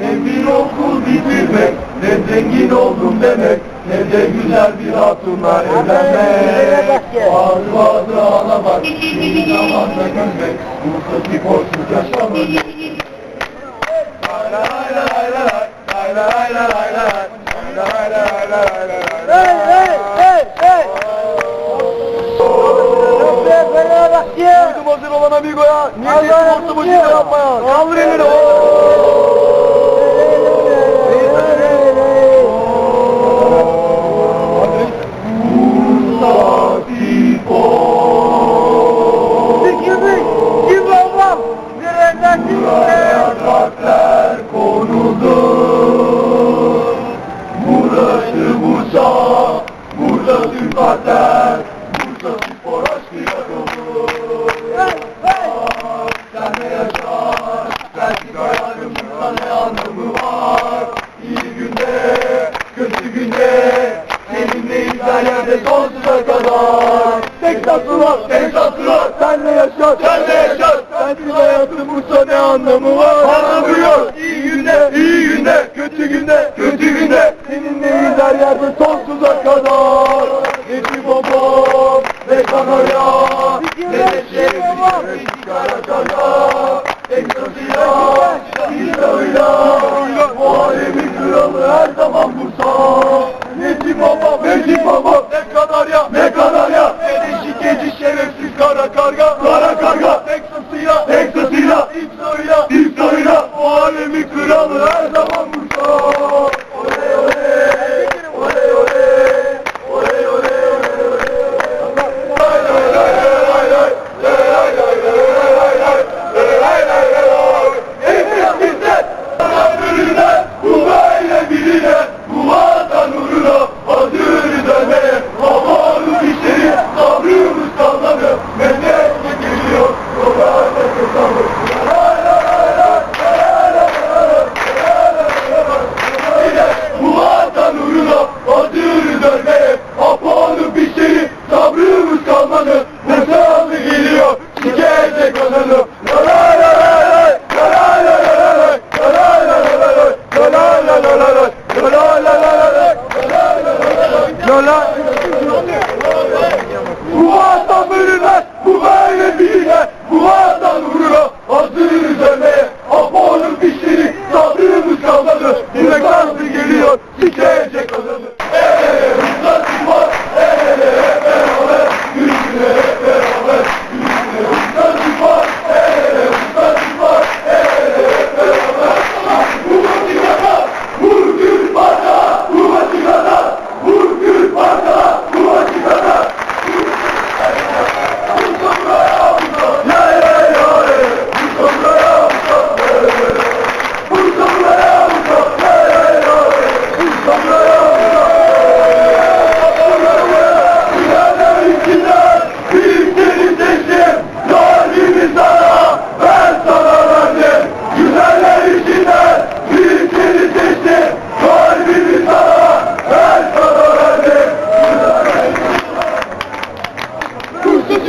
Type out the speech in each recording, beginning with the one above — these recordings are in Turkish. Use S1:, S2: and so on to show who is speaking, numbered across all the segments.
S1: Ne bir okul bitirmek, ne zengin oldum demek, ne de güzel bir hatunla evlenmek. Bazı bazı ağlamak, bir zamanda gülmek, Bursa sporsuz yaşamak. Lay lay lay, lay lay lay lay lay, lay lay lay lay lay
S2: Şimdi.
S1: Duydum hazır olan amigoya, niye
S2: Allah'ım
S1: sportu bu
S2: ya.
S1: gibi yapmaya? Kaldır elini. Bursa spor.
S2: Sikimi, kim babam? Nereden
S1: Buraya kalpler anlamı var? Anlamı yok. İyi günde, iyi günde, kötü günde, kötü günde. Seninleyiz her yerde sonsuza kadar. Geçi babam, ne kanarya, ne de şey, ne kara karga. Eksasıyla, İsa'yla, bu alemin kralı her zaman Bursa. Necip baba, ne kadar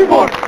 S1: report.